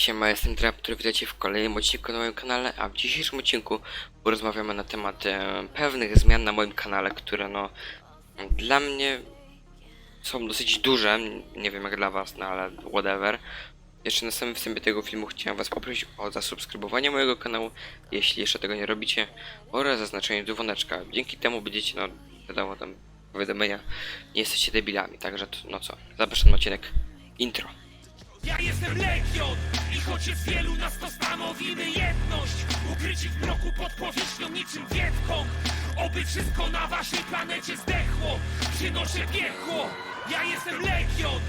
Siema, jestem Traptur, witajcie w kolejnym odcinku na moim kanale, a w dzisiejszym odcinku porozmawiamy na temat e, pewnych zmian na moim kanale, które no dla mnie są dosyć duże, nie wiem jak dla was, no ale whatever. Jeszcze na samym wstępie tego filmu chciałem was poprosić o zasubskrybowanie mojego kanału, jeśli jeszcze tego nie robicie, oraz zaznaczenie dzwoneczka. Dzięki temu będziecie, no wiadomo, tam powiadomienia, nie jesteście debilami, także no co, zapraszam na odcinek intro. Ja jestem Legion choć wielu nas to stanowimy jedność Ukryci w pod powierzchnią niczym Oby wszystko na waszej planecie zdechło Przynoszę piekło. Ja jestem Legion.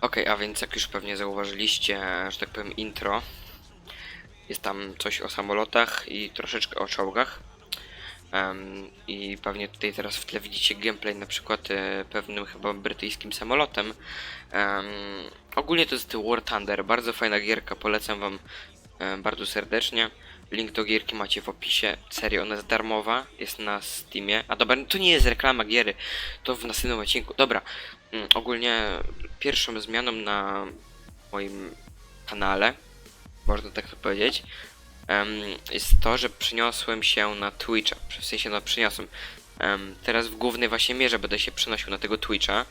Okej, a więc jak już pewnie zauważyliście, że tak powiem intro, jest tam coś o samolotach i troszeczkę o czołgach. Em, I pewnie tutaj teraz w tle widzicie gameplay na przykład e, pewnym chyba brytyjskim samolotem. Em, ogólnie to jest War Thunder, bardzo fajna gierka, polecam wam e, bardzo serdecznie. Link do gierki macie w opisie. Serio, ona jest darmowa, jest na Steamie. A dobra, to nie jest reklama giery, to w następnym odcinku. Dobra, mm, ogólnie pierwszą zmianą na moim kanale, można tak to powiedzieć, jest to, że przeniosłem się na Twitcha. W sensie, no przeniosłem. Em, teraz w głównej właśnie mierze będę się przenosił na tego Twitcha.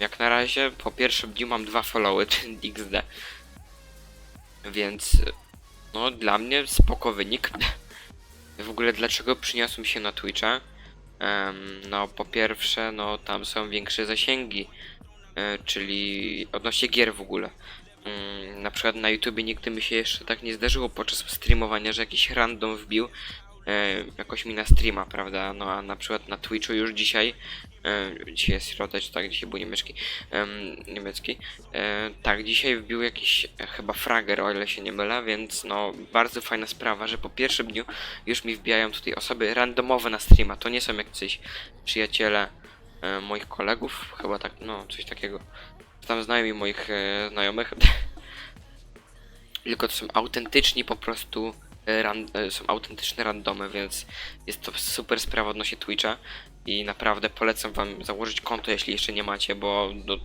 Jak na razie, po pierwszym dniu mam dwa followy, XD. Więc, no dla mnie spoko wynik. W ogóle dlaczego przyniosłem się na Twitcha? No po pierwsze, no tam są większe zasięgi, e, czyli odnośnie gier w ogóle. Mm, na przykład na YouTubie nigdy mi się jeszcze tak nie zdarzyło podczas streamowania, że jakiś random wbił e, jakoś mi na streama, prawda? No a na przykład na Twitchu już dzisiaj, e, dzisiaj jest środa, czy tak, dzisiaj był niemiecki, em, niemiecki, e, tak, dzisiaj wbił jakiś e, chyba frager, o ile się nie mylę, więc no bardzo fajna sprawa, że po pierwszym dniu już mi wbijają tutaj osoby randomowe na streama, to nie są jacyś przyjaciele e, moich kolegów, chyba tak, no coś takiego, tam znajomi moich e, znajomych, tylko to są autentyczni po prostu e, ran, e, są autentyczne randomy, więc jest to super sprawa odnośnie Twitcha. I naprawdę polecam wam założyć konto, jeśli jeszcze nie macie, bo no,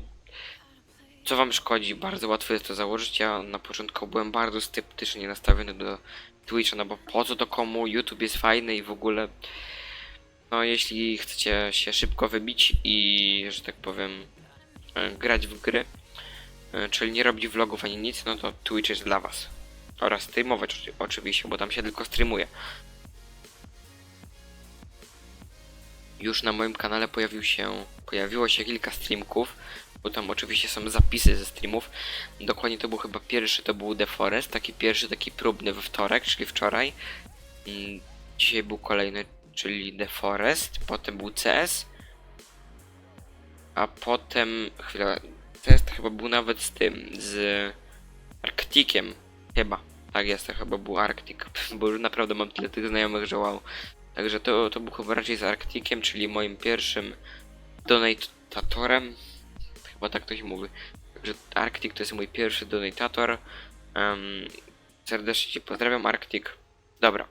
co wam szkodzi, bardzo łatwo jest to założyć. Ja na początku byłem bardzo sceptycznie nastawiony do Twitcha, no bo po co to komu, YouTube jest fajny i w ogóle no jeśli chcecie się szybko wybić i, że tak powiem, grać w gry, e, czyli nie robić vlogów ani nic, no to Twitch jest dla was. Oraz streamować oczy- oczywiście, bo tam się tylko streamuje. Już na moim kanale pojawił się, pojawiło się kilka streamków, bo tam oczywiście są zapisy ze streamów. Dokładnie to był chyba pierwszy, to był The Forest, taki pierwszy, taki próbny we wtorek, czyli wczoraj. Mm, Dzisiaj był kolejny, czyli The Forest, potem był CS, a potem, chwila, to chyba był nawet z tym, z Arktikiem, chyba. Tak jest, to chyba był Arktik, bo już naprawdę mam tyle tych znajomych, że wow. Także to, to był chyba raczej z Arktikiem, czyli moim pierwszym donatatorem. Chyba tak to się mówi. Także Arktik to jest mój pierwszy donatator. Um, serdecznie Cię pozdrawiam, Arktik. Dobra.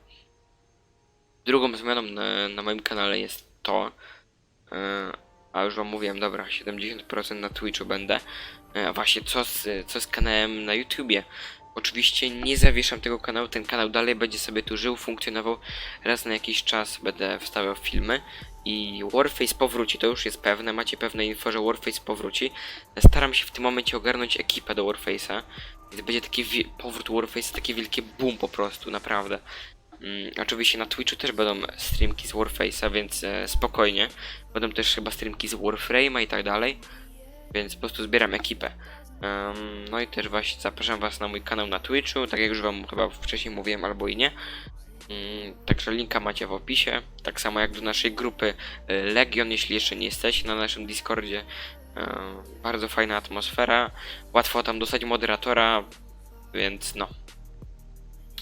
Drugą zmianą na, na moim kanale jest to, już wam mówiłem, dobra, 70% na Twitchu będę. E, A właśnie, co z, co z kanałem na YouTubie? Oczywiście nie zawieszam tego kanału, ten kanał dalej będzie sobie tu żył, funkcjonował. Raz na jakiś czas będę wstawiał filmy i Warface powróci, to już jest pewne, macie pewne info, że Warface powróci. Staram się w tym momencie ogarnąć ekipę do Warface'a, więc będzie taki powrót Warface'a, takie wielkie boom po prostu, naprawdę. Mm, oczywiście na Twitchu też będą streamki z Warface'a, więc e, spokojnie. Będą też chyba streamki z Warframe'a i tak dalej, więc po prostu zbieram ekipę. No i też właśnie zapraszam was na mój kanał na Twitchu, tak jak już wam chyba wcześniej mówiłem, albo i nie. Mm, Także linka macie w opisie, tak samo jak do naszej grupy y, Legion, jeśli jeszcze nie jesteście na naszym Discordzie. Bardzo fajna atmosfera, łatwo tam dostać moderatora, więc no.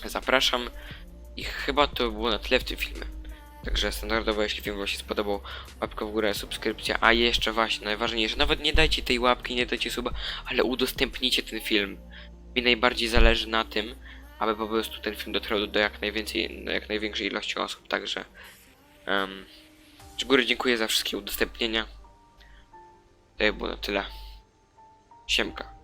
Zapraszam i chyba to było na tyle w tym filmie. Także standardowo, jeśli film wam się spodobał, łapka w górę, subskrypcja, a jeszcze właśnie najważniejsze, nawet nie dajcie tej łapki, nie dajcie suba, ale udostępnijcie ten film. Mi najbardziej zależy na tym, aby po prostu ten film dotarł do, jak najwięcej, do jak największej ilości osób, także um, z góry dziękuję za wszystkie udostępnienia. To by było na tyle. Siemka.